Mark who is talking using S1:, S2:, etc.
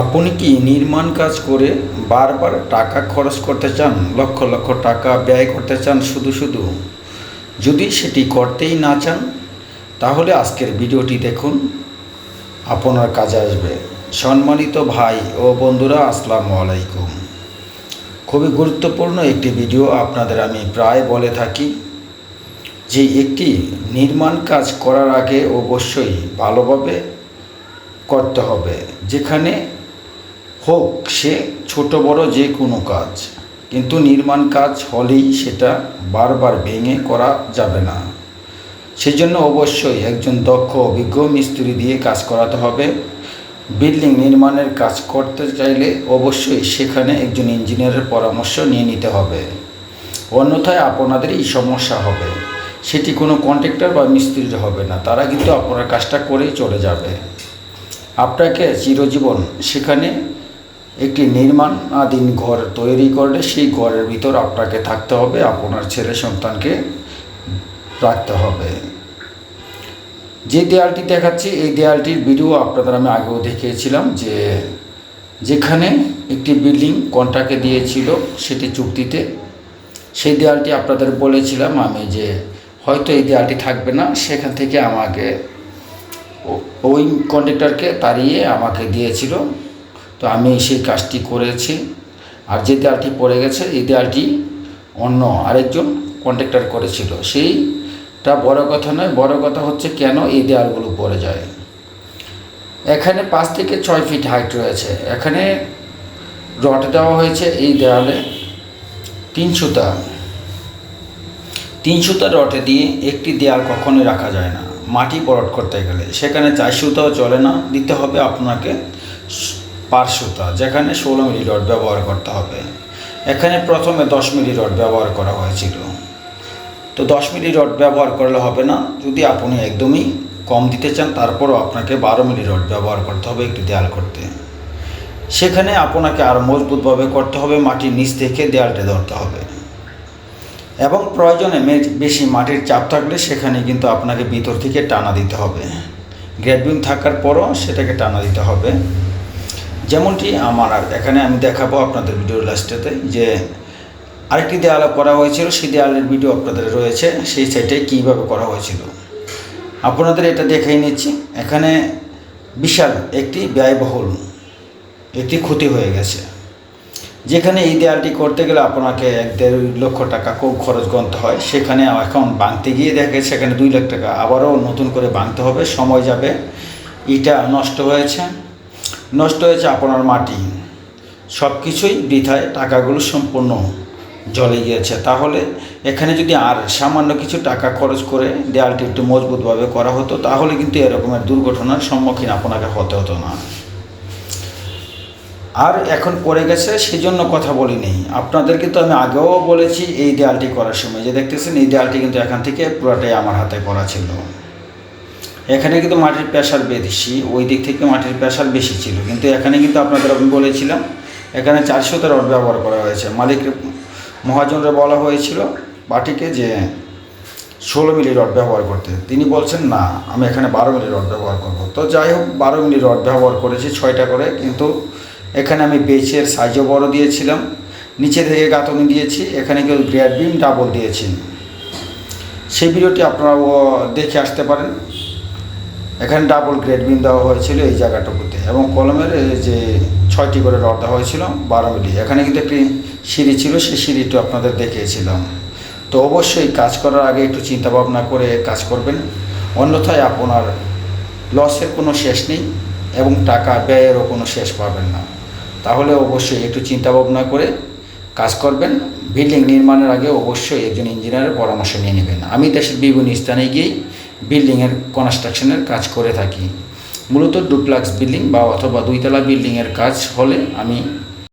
S1: আপনি কি নির্মাণ কাজ করে বারবার টাকা খরচ করতে চান? লক্ষ লক্ষ টাকা ব্যয় করতে চান শুধু শুধু? যদি সেটি করতেই না চান, তাহলে আজকের ভিডিওটি দেখুন। আপনার কাজে আসবে। সম্মানিত ভাই ও বন্ধুরা, আসসালামু আলাইকুম। খুবই গুরুত্বপূর্ণ একটি ভিডিও আপনাদের আমি প্রায় বলে থাকি যে একটি নির্মাণ কাজ করার আগে অবশ্যই ভালোভাবে করতে হবে। যেখানে হোক, সে ছোট বড় যে কোনো কাজ। কিন্তু নির্মাণ কাজ হলেই সেটা বারবার ভেঙে করা যাবে না। সেজন্য অবশ্যই একজন দক্ষ, অভিজ্ঞ মিস্ত্রি দিয়ে কাজ করাতে হবে। বিল্ডিং নির্মাণের কাজ করতে চাইলে অবশ্যই সেখানে একজন ইঞ্জিনিয়ারের পরামর্শ নিয়ে নিতে হবে। অন্যথায় আপনাদেরই সমস্যা হবে। সেটি কোনো কন্ট্রাক্টর বা মিস্ত্রির হবে না, তারা কিন্তু আপনার কাজটা করেই চলে যাবে। আপনাকে চিরজীবন সেখানে একটি নির্মাণাধীন ঘর তৈরি করলে সেই ঘরের ভিতর আপনাকে থাকতে হবে, আপনার ছেলে সন্তানকে রাখতে হবে। যে দেয়ালটি দেখাচ্ছি, এই দেয়ালটির ভিডিও আপনাদের আমি আগেও দেখিয়েছিলাম যে যেখানে একটি বিল্ডিং কন্ট্রাক্টে দিয়েছিল সেটি চুক্তিতে। সেই দেয়ালটি আপনাদের বলেছিলাম আমি যে হয়তো এই দেয়ালটি থাকবে না, সেখান থেকে আমাকে ওই কন্ট্রাক্টরকে তাড়িয়ে আমাকে দিয়েছিল। তো আমি সেই কাজটি করেছি। আর যে দেয়ালটি পড়ে গেছে, এই দেয়ালটি অন্য আরেকজন কন্ট্রাক্টর করেছিল। সেইটা বড় কথা নয়, বড় কথা হচ্ছে কেন এই দেয়ালগুলো পড়ে যায়। এখানে পাঁচ থেকে ছয় ফিট হাইট রয়েছে। এখানে রড দেওয়া হয়েছে এই দেয়ালে তিন সুতা। তিন সুতা রটে দিয়ে একটি দেয়াল কখনোই রাখা যায় না। মাটি বরট করতে গেলে। সেখানে চার সুতাও চলে না। দিতে হবে আপনাকে স- পার সুতা যেখানে ষোলো মিলি রড ব্যবহার করতে হবে। এখানে প্রথমে দশ মিলি রড ব্যবহার করা হয়েছিল। তো দশ মিলি রড ব্যবহার করলে হবে না। যদি আপনি একদমই কম দিতে চান, তারপরও আপনাকে বারো মিলি রড ব্যবহার করতে হবে একটি দেয়াল করতে। সেখানে আপনাকে আরও মজবুতভাবে করতে হবে, মাটির নিচ থেকে দেয়ালটা ধরতে হবে। এবং প্রয়োজনে বেশি মাটির চাপ থাকলে সেখানে কিন্তু আপনাকে ভিতর থেকে টানা দিতে হবে। গ্রেডবিম থাকার পরও সেটাকে টানা দিতে হবে। যেমনটি আমার আর এখানে আমি দেখাবো আপনাদের ভিডিওর লাস্টেতে যে আরেকটি দেয়াল করা হয়েছিল, সেই দেয়ালের ভিডিও আপনাদের রয়েছে, সেই সাইটে কীভাবে করা হয়েছিল। আপনাদের এটা দেখাই নিচ্ছি। এখানে বিশাল একটি ব্যয়বহুল একটি ক্ষতি হয়ে গেছে। যেখানে এই দেয়ালটি করতে গেলে আপনাকে এক দেড় লক্ষ টাকা খুব খরচ গণতে হয়। সেখানে এখন বাঁধতে গিয়ে দেখে সেখানে দুই লাখ টাকা আবারও নতুন করে বাঁধতে হবে। সময় যাবে, ইটা নষ্ট হয়েছে। নষ্ট হয়েছে আপনার মাটি। সব কিছুই বৃথায়, টাকাগুলো সম্পূর্ণ জলে গিয়েছে। তাহলে এখানে যদি আর সামান্য কিছু টাকা খরচ করে দেয়ালটি একটু মজবুতভাবে করা হতো, তাহলে কিন্তু এরকমের দুর্ঘটনার সম্মুখীন আপনাকে হতে হতো না। আর এখন পড়ে গেছে সেই জন্য কথা বলিনি। আপনাদেরকে তো আমি আগেও বলেছি, এই দেয়ালটি করার সময়। যে দেখতেছেন, এই দেয়ালটি কিন্তু এখান থেকে পুরোটাই আমার হাতে করা ছিল। এখানে কিন্তু মাটির প্রেশার বেশি ওই দিক থেকে মাটির প্রেশার বেশি ছিল। কিন্তু এখানে কিন্তু আপনাদের আমি বলেছিলাম, এখানে চারশোতে রড ব্যবহার করা হয়েছে। মালিক মহাজনরা বলা হয়েছিল বাটিকে যে ষোলো মিলি রড ব্যবহার করতে। তিনি বলছেন, না, আমি এখানে বারো মিলি রড ব্যবহার করব। তো যাই হোক, বারো মিলি রড ব্যবহার করেছি, ছয়টা করে। কিন্তু এখানে আমি বেচের সাইজও বড় দিয়েছিলাম। নিচে থেকে গাঁথনি দিয়েছি, এখানে কেউ গ্রেড বিম ডাবল দিয়েছি সেই ভিডিওটি আপনারা দেখে আসতে পারেন। এখানে ডাবল গ্রেড বিম দেওয়া হয়েছিল এই জায়গাটুকুতে এবং কলমের যে ছয়টি করে রড দেওয়া হয়েছিল বারো মিলি। এখানে কিন্তু একটি সিঁড়ি ছিল, সেই সিঁড়িটি আপনাদের দেখিয়েছিলাম। তো অবশ্যই কাজ করার আগে একটু চিন্তা ভাবনা করে কাজ করবেন। অন্যথায় আপনার লসের কোনো শেষ নেই এবং টাকা ব্যয়েরও কোনো শেষ পাবেন না। তাহলে অবশ্যই একটু চিন্তা ভাবনা করে কাজ করবেন। বিল্ডিং নির্মাণের আগে অবশ্যই একজন ইঞ্জিনিয়ারের পরামর্শ নিয়ে নেবেন। আমি দেশের বিভিন্ন স্থানে গিয়েই বিল্ডিংয়ের কনস্ট্রাকশনের কাজ করে থাকি। মূলত ডুপ্লাক্স বিল্ডিং বা অথবা দুইতলা বিল্ডিংয়ের কাজ হলে আমি